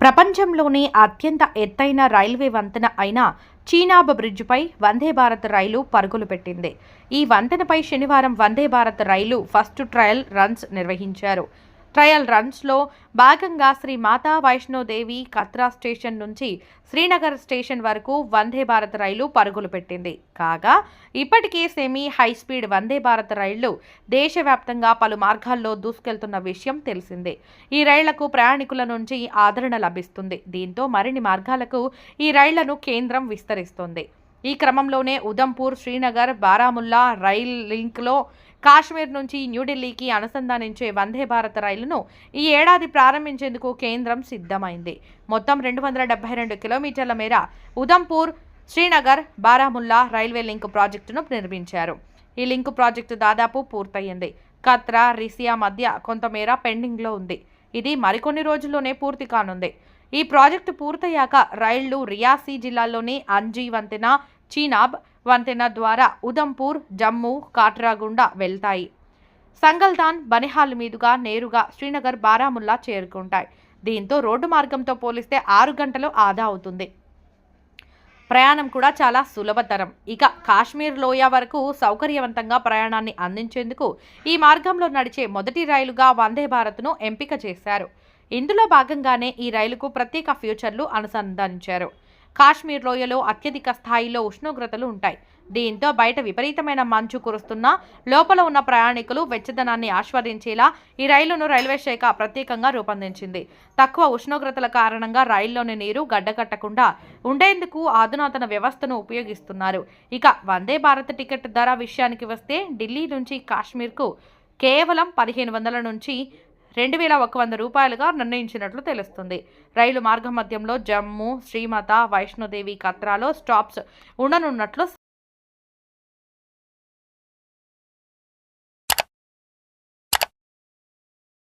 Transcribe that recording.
ప్రపంచంలోనే అత్యంత ఎత్తైన రైల్వే వంతెన అయిన చీనాబ్ బ్రిడ్జిపై వందే భారత్ రైలు పరుగులు పెట్టింది. ఈ వంతెనపై శనివారం వందే భారత్ రైలు ఫస్ట్ ట్రయల్ రన్స్ నిర్వహించారు. ట్రయల్ రన్స్లో భాగంగా శ్రీ మాతా వైష్ణోదేవి కత్రా స్టేషన్ నుంచి శ్రీనగర్ స్టేషన్ వరకు వందే భారత్ రైలు పరుగులు పెట్టింది. కాగా ఇప్పటికే semi high speed Vande Bharat రైళ్ళు దేశవ్యాప్తంగా పలు మార్గాల్లో దూసుకెళ్తున్న విషయం తెలిసిందే. ఈ రైళ్ళకు ప్రయాణికుల నుంచి ఆదరణ లభిస్తుంది. దీంతో మరిన్ని మార్గాలకు ఈ రైళ్ళను కేంద్రం విస్తరిస్తోంది. ఈ క్రమంలోనే ఉదంపూర్ శ్రీనగర్ బారాముల్లా రైల్ లింక్లో కాశ్మీర్ నుంచి న్యూఢిల్లీకి అనుసంధానించే వందే భారత్ రైలును ఈ ఏడాది ప్రారంభించేందుకు కేంద్రం సిద్ధమైంది. మొత్తం రెండు వందల డెబ్బై రెండు కిలోమీటర్ల మేర ఉదంపూర్ శ్రీనగర్ బారాముల్లా రైల్వే లింక్ ప్రాజెక్టును నిర్మించారు. ఈ లింక్ ప్రాజెక్టు దాదాపు పూర్తయింది. కత్రా రిసియా మధ్య కొంతమేర పెండింగ్లో ఉంది. ఇది మరికొన్ని రోజుల్లోనే పూర్తి కానుంది. ఈ ప్రాజెక్టు పూర్తయ్యాక రైళ్ళు రియాసీ జిల్లాలోని అంజీ వంతెన చీనాబ్ వంతెన ద్వారా ఉదంపూర్ జమ్మూ కాట్రా గుండా వెళ్తాయి. సంగల్దాన్ బనిహాల్ మీదుగా నేరుగా శ్రీనగర్ బారాముల్లా చేరుకుంటాయి. దీంతో రోడ్డు మార్గంతో పోలిస్తే ఆరు గంటలు ఆదా అవుతుంది. ప్రయాణం కూడా చాలా సులభతరం. ఇక కాశ్మీర్ లోయ వరకు సౌకర్యవంతంగా ప్రయాణాన్ని అందించేందుకు ఈ మార్గంలో నడిచే మొదటి రైలుగా వందే భారత్ను ఎంపిక చేశారు. ఇందులో భాగంగానే ఈ రైలుకు ప్రత్యేక ఫ్యూచర్లు అనుసంధానించారు. కాశ్మీర్ లోయలో అత్యధిక స్థాయిలో ఉష్ణోగ్రతలు ఉంటాయి. దీంతో బయట విపరీతమైన మంచు కురుస్తున్నా లోపల ఉన్న ప్రయాణికులు వెచ్చదనాన్ని ఆస్వాదించేలా ఈ రైలును రైల్వే శాఖ ప్రత్యేకంగా రూపొందించింది. తక్కువ ఉష్ణోగ్రతల కారణంగా రైల్లోని నీరు గడ్డకట్టకుండా ఉండేందుకు అధునాతన వ్యవస్థను ఉపయోగిస్తున్నారు. ఇక వందే భారత్ టికెట్ ధర విషయానికి వస్తే ఢిల్లీ నుంచి కాశ్మీర్కు కేవలం పదిహేను వందల నుంచి రెండు వేల ఒక వంద రూపాయలుగా నిర్ణయించినట్లు తెలుస్తుంది. రైలు మార్గ మధ్యంలో జమ్మూ శ్రీమత వైష్ణోదేవి కత్రాలో స్టాప్స్ ఉండనున్నట్లు